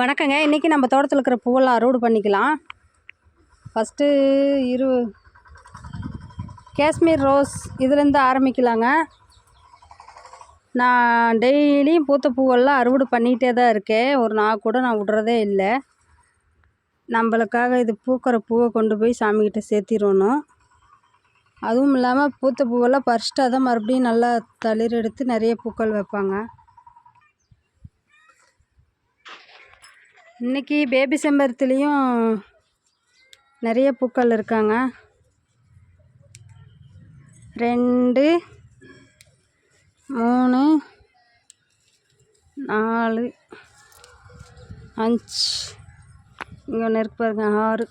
வணக்கங்க. இன்றைக்கி நம்ம தோட்டத்தில் இருக்கிற பூவெல்லாம் அறுவடை பண்ணிக்கலாம். ஃபஸ்ட்டு இரு காஷ்மீர் ரோஸ் இதுலேருந்து ஆரம்பிக்கலாங்க. நான் டெய்லியும் பூத்த பூவெல்லாம் அறுவடை பண்ணிகிட்டே தான் இருக்கேன். ஒரு நாள் கூட நான் விட்றதே இல்லை. நம்மளுக்காக இது பூக்கிற பூவை கொண்டு போய் சாமிக்கிட்ட சேர்த்திடணும். அதுவும் இல்லாமல் பூத்த பூவெல்லாம் பறிச்சிட்டா தான் மறுபடியும் நல்லா தளிர் எடுத்து நிறைய பூக்கள் வைப்பாங்க. இன்றைக்கி பேபி செம்பருத்திலையும் நிறைய பூக்கள் இருக்காங்க. ரெண்டு மூணு நாலு அஞ்சு. இங்கே ஒன்று இருக்கு பாருங்க ஆறு.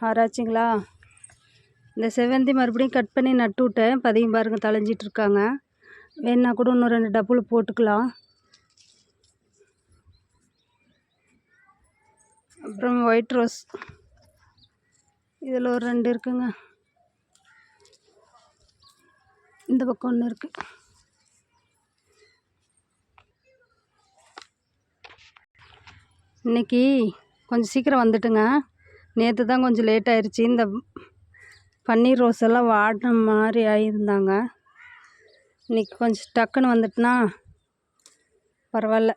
ஆறாச்சுங்களா? இந்த செவ்வந்தி மறுபடியும் கட் பண்ணி நட்டு விட்டேன். பதியும் பாருங்கள் தளைஞ்சிட்டு இருக்காங்க. வேணா கூட இன்னும் ரெண்டு டப்புள் போட்டுக்கலாம். அப்புறம் ஒயிட் ரோஸ் இதில் ஒரு ரெண்டு இருக்குங்க. இந்த பக்கம் ஒன்று இருக்குது இன்றைக்கி கொஞ்சம் சீக்கிரம் வந்துட்டுங்க. நேற்று தான் கொஞ்சம் லேட் ஆயிடுச்சு இந்த பன்னீர் ரோஸ் எல்லாம் வாடின மாதிரி ஆகியிருந்தாங்க இன்னைக்கு கொஞ்சம் டக்குன்னு வந்துட்டுனா பரவாயில்ல.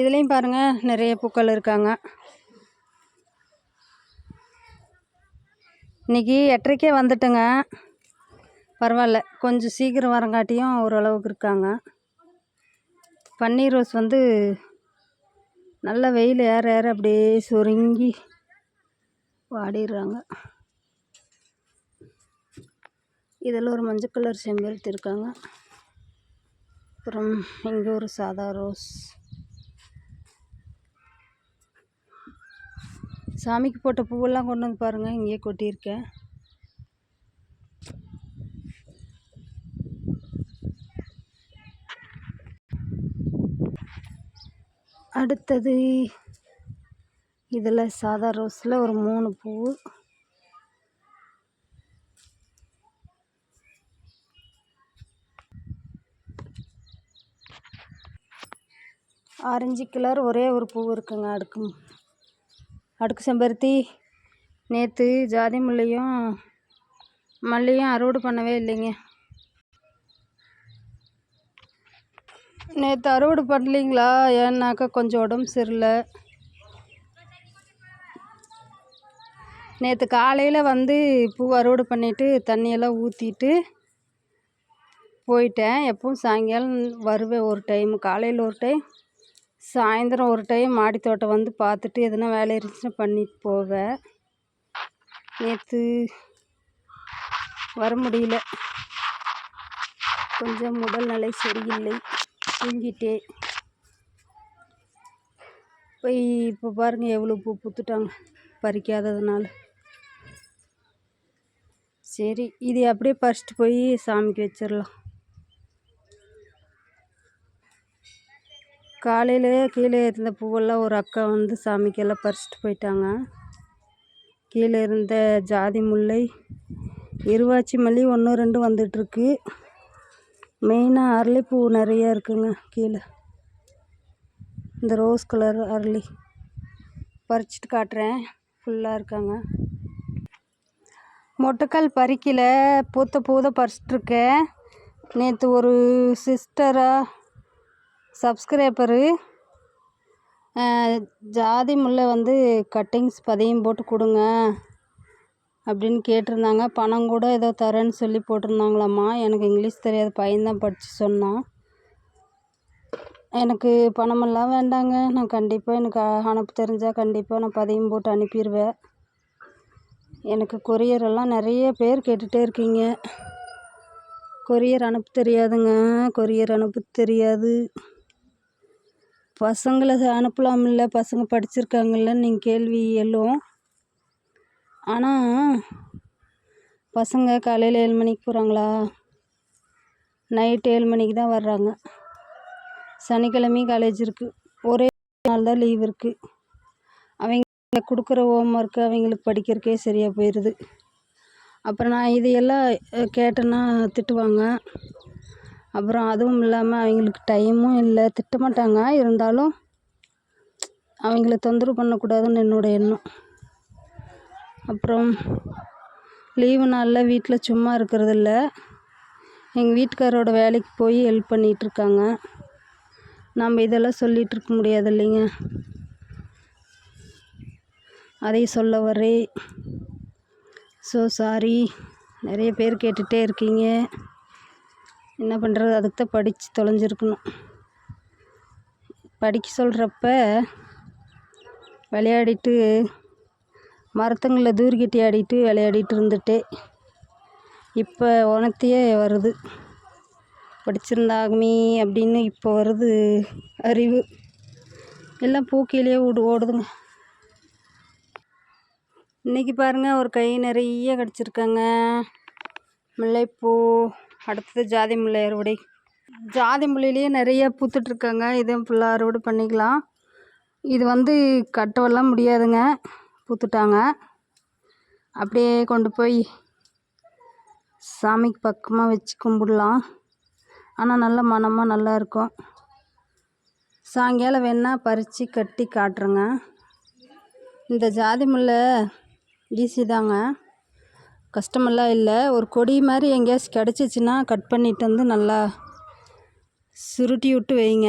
இதுலேயும் பாருங்கள் நிறைய பூக்கள் இருக்காங்க. இன்றைக்கி எட்டரைக்கே வந்துட்டுங்க. பரவாயில்ல கொஞ்சம் சீக்கிரம் வரங்காட்டியும் ஓரளவுக்கு இருக்காங்க. பன்னீர் ரோஸ் வந்து நல்ல வெயில் ஏற ஏற அப்படியே சுருங்கி வாடிடுறாங்க. இதில் ஒரு மஞ்சள் கலர் செம்பருத்தி இருக்காங்க. அப்புறம் இங்கே ஒரு சாதா ரோஸ். சாமிக்கு போட்ட பூவெல்லாம் கொண்டு வந்து பாருங்கள் இங்கேயே கொட்டியிருக்கேன். அடுத்தது இதில் சாதா ரோஸில் ஒரு மூணு பூ. ஆரஞ்சு கலர் ஒரே ஒரு பூ இருக்குங்க அடுக்கு அடுக்கு செம்பருத்தி நேற்று ஜாதி முல்லையும் மல்லியும் அறுவடை பண்ணவே இல்லைங்க. நேற்று அறுவடை பண்ணலிங்களா? ஏன்னாக்கா கொஞ்சம் உடம்பு சரியில்லை. நேற்று காலையில் வந்து பூ அறுவடை பண்ணிவிட்டு தண்ணியெல்லாம் ஊற்றிட்டு போயிட்டேன். எப்பவும் சாயங்காலம் வருவேன் ஒரு டைம் காலையில் ஒரு டைம் சாயந்தரம் ஒரு டைம் மாடி தோட்டம் வந்து பார்த்துட்டு எதுனா வேலை இருந்துச்சுன்னா பண்ணிட்டு போவேன் நேற்று வர முடியல. கொஞ்சம் உடல்நிலை சரியில்லை. தூங்கிட்டே. போய் இப்போ பாருங்கள் எவ்வளோ பூ பூத்துட்டாங்க. பறிக்காததுனால. சரி இது அப்படியே பறிச்சிட்டு போய் சாமிக்கு வச்சிடலாம். காலையிலேயே கீழே இருந்த பூவெல்லாம் ஒரு அக்கா வந்து சாமிக்கெல்லாம் பறிச்சிட்டு போயிட்டாங்க. கீழே இருந்த ஜாதி முல்லை இருவாச்சி மல்லி ஒன்று ரெண்டு வந்துட்டுருக்கு. மெயினாக அரளிப்பூ நிறையா இருக்குங்க கீழே. இந்த ரோஸ் கலர் அரளி. பறிச்சிட்டு காட்டுறேன். ஃபுல்லாக இருக்காங்க. மொட்டைக்கால் பறிக்கல. பூத்த பூ தான் பறிச்சிட்ருக்கேன் நேற்று ஒரு சிஸ்டராக சப்ஸ்கிரைபரு. ஜாதி முல்லை வந்து கட்டிங்ஸ் பதியம் போட்டு கொடுங்க அப்படின்னு கேட்டிருந்தாங்க. பணம் கூட ஏதோ தரேன்னு சொல்லி போட்டிருந்தாங்களாம்மா. எனக்கு இங்கிலீஷ் தெரியாது. பையன்தான் படித்து சொன்னான். எனக்கு பணமெல்லாம் வேண்டாங்க. நான் கண்டிப்பாக எனக்கு அனுப்பு தெரிஞ்சால் கண்டிப்பாக நான் பதியம் போட்டு அனுப்பிடுவேன் எனக்கு கொரியர் எல்லாம் நிறைய பேர் கேட்டுகிட்டே இருக்கீங்க. கொரியர் அனுப்ப தெரியாதுங்க. கொரியர் அனுப்ப தெரியாது. பசங்களை அனுப்பலாம்ல பசங்க படிச்சிருக்காங்கல்ல நீங்கள் கேள்வி எழும் ஆனால் பசங்க காலையில் ஏழு மணிக்கு போகிறாங்களா நைட்டு ஏழு மணிக்கு தான் வர்றாங்க. சனிக்கிழமையும் காலேஜ் இருக்குது ஒரே நாள் தான் லீவ் இருக்குது அவங்க கொடுக்குற ஹோம் ஒர்க்கு அவங்களுக்கு படிக்கிறக்கே சரியாக போயிடுது அப்புறம் நான் இதையெல்லாம் கேட்டேன்னா திட்டுவாங்க. அப்புறம் அதுவும் இல்லாமல் அவங்களுக்கு டைமும் இல்லை திட்டமாட்டாங்க. இருந்தாலும் அவங்கள தொந்தரவு பண்ணக்கூடாதுன்னு என்னோடய எண்ணம். அப்புறம் லீவு நாளில் வீட்டில் சும்மா இருக்கிறதில்ல. எங்கள் வீட்டுக்காரோட வேலைக்கு போய் ஹெல்ப் பண்ணிகிட்ருக்காங்க நம்ம இதெல்லாம் சொல்லிகிட்டு இருக்க முடியாது இல்லைங்க. அதை சொல்ல வரே ஸோ சாரி நிறைய பேர் கேட்டுகிட்டே இருக்கீங்க. என்ன பண்ணுறது? அதுக்கு தான் படித்து தொலைஞ்சிருக்கணும். படிக்க சொல்கிறப்ப விளையாடிட்டு மரத்துங்களில் தூரிக்கட்டி ஆடிட்டு விளையாடிட்டு இருந்துட்டே. இப்போ உனத்தையே வருது. படிச்சிருந்தாகுமே அப்படின்னு இப்போ வருது அறிவு. எல்லாம் பூக்கிலேயே ஓடு ஓடுதுங்க. இன்றைக்கி பாருங்கள் ஒரு கை நிறைய கிடச்சிருக்காங்க. முல்லைப்பூ அடுத்தது ஜாதி முல்லை அறுவடை. ஜாதி முல்லையிலேயே நிறைய பூத்துட்ருக்காங்க இதையும் ஃபுல்லாக அறுவடை பண்ணிக்கலாம். இது வந்து கட்டவெல்லாம் முடியாதுங்க. பூத்துட்டாங்க. அப்படியே கொண்டு போய் சாமிக்கு பக்கமாக வச்சு கும்பிடலாம். ஆனால் நல்ல மனமாக நல்லா இருக்கும். சாயங்காலம் வேணால் பறித்து கட்டி காட்டுறேங்க. இந்த ஜாதி முல்லை ஈஸி தாங்க. கஷ்டமெல்லாம் இல்லை. ஒரு கொடி மாதிரி எங்கேயாச்சும் கிடச்சிச்சின்னா கட் பண்ணிட்டு வந்து நல்லா சுருட்டி விட்டு வைங்க.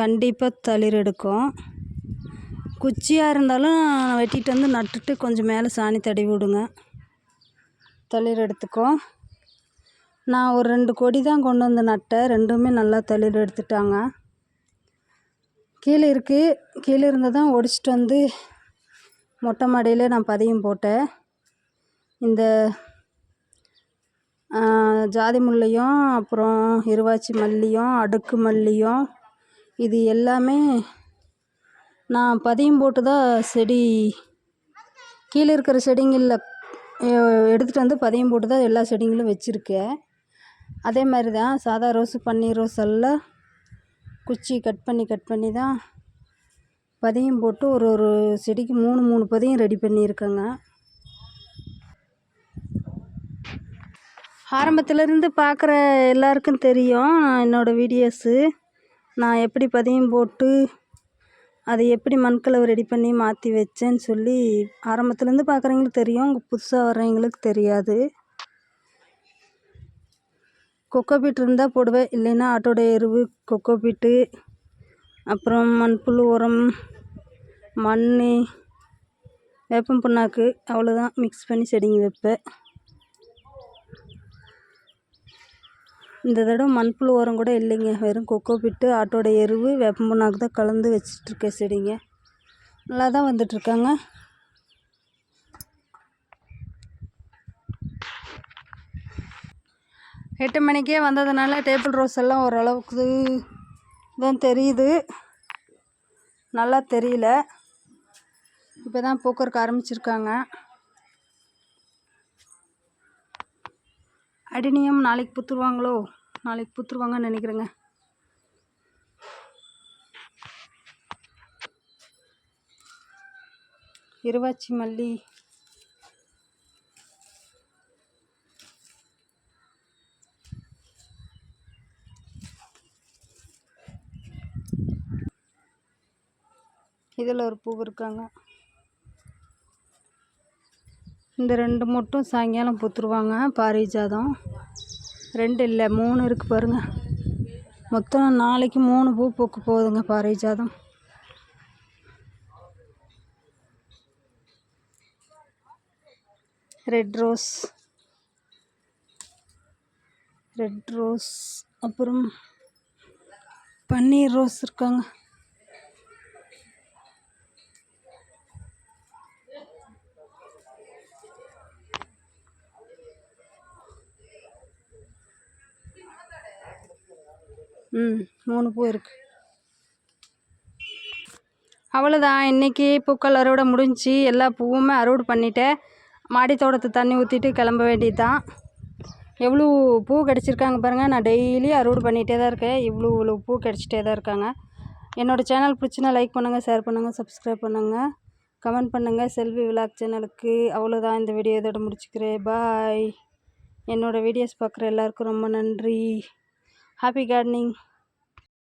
கண்டிப்பாக தளிர் எடுக்கும். குச்சியாக இருந்தாலும் வெட்டிட்டு வந்து நட்டுட்டு கொஞ்சம் மேலே சாணி தடவி விடுங்க. தளிர் எடுத்துக்கும் நான் ஒரு ரெண்டு கொடி தான் கொண்டு வந்து நட்டேன். ரெண்டுமே நல்லா தளிர் எடுத்துட்டாங்க. கீழே இருக்குது கீழே இருந்ததான் ஒடிச்சிட்டு வந்து மொட்டை மாடியில் நான் பதியம் போட்டேன். இந்த ஜாதி முல்லையும் அப்புறம் இருவாச்சி மல்லியும் அடுக்கு மல்லியும் இது எல்லாமே நான் பதியம் போட்டு தான் செடி கீழே இருக்கிற செடிங்களில் எடுத்துகிட்டு வந்து பதியம் போட்டு தான் எல்லா செடிங்களும் வச்சுருக்கேன். அதே மாதிரி தான் சாதா ரோஸு பன்னீர் ரோஸ் எல்லாம் குச்சி கட் பண்ணி கட் பண்ணி தான் பதியம் போட்டு ஒரு ஒரு செடிக்கு மூணு மூணு பதியம் ரெடி பண்ணியிருக்கேங்க. ஆரம்பத்துலேருந்து பார்க்குற எல்லாருக்கும் தெரியும் என்னோடய வீடியோஸு. நான் எப்படி பதியம் போட்டு அதை எப்படி மண்கலவை ரெடி பண்ணி மாற்றி வச்சேன்னு சொல்லி ஆரம்பத்துலேருந்து பார்க்குறவங்களுக்கு தெரியும். புதுசாக வர்றவங்களுக்கு தெரியாது. கொக்கோபீட் இருந்தால் போடுவேன். இல்லைன்னா ஆட்டோட எருவு கொக்கோபீட்டு அப்புறம் மண்புழு உரம் மண் வேப்பம் புண்ணாக்கு அவ்வளோதான் மிக்ஸ் பண்ணி செடிங்க வைப்பேன். இந்த தடவை மண்புழு உரம் கூட இல்லைங்க. வெறும் கொக்கோ பிட்டு ஆட்டோட எருவு வேப்பம்புண்ணாக்கு தான் கலந்து வச்சிட்ருக்கேன் செடிங்க. நல்லா தான் வந்துட்டுருக்காங்க எட்டு மணிக்கே வந்ததுனால டேபிள் ரோஸ் எல்லாம் ஓரளவுக்கு தான் தெரியுது. நல்லா தெரியல. இப்போ தான் பூக்கறக்கு ஆரம்பிச்சிருக்காங்க. அடினியம் நாளைக்கு புத்துருவாங்களோ? நாளைக்கு புத்துருவாங்கன்னு நினைக்கிறேங்க. இருவாச்சி மல்லி. இதில் ஒரு பூ இருக்காங்க. இந்த ரெண்டு மட்டும் சாயங்காலம் பூத்துருவாங்க பாரிஜாதம். ரெண்டு இல்லை மூணு இருக்குது பாருங்கள் மொத்தம் நாளைக்கு மூணு பூ பூக்க போகுதுங்க பாரிஜாதம். ரெட் ரோஸ் ரெட் ரோஸ் அப்புறம் பன்னீர் ரோஸ் இருக்காங்க. ம் மூணு பூ இருக்குது அவ்வளோதான் இன்றைக்கி பூக்கள் அறுவடை முடிஞ்சுச்சு எல்லா பூவுமே அறுவடை பண்ணிட்டேன் மாடி தோட்டத்து தண்ணி ஊற்றிட்டு கிளம்ப வேண்டியது தான் எவ்வளோ பூ கிடச்சிருக்காங்க பாருங்கள் நான் டெய்லி அறுவடை பண்ணிகிட்டே தான் இருக்கேன். இவ்வளோ இவ்வளோ பூ கிடச்சிட்டே தான் இருக்காங்க. என்னோடய சேனல் பிடிச்சினா லைக் பண்ணுங்கள் ஷேர் பண்ணுங்கள் சப்ஸ்கிரைப் பண்ணுங்கள் கமெண்ட் பண்ணுங்கள் செல்வி விலாக் சேனலுக்கு அவ்வளோதான் இந்த வீடியோ இதோட முடிச்சுக்கிறேன். பாய். என்னோடய வீடியோஸ் பார்க்குற எல்லாருக்கும் ரொம்ப நன்றி. Happy gardening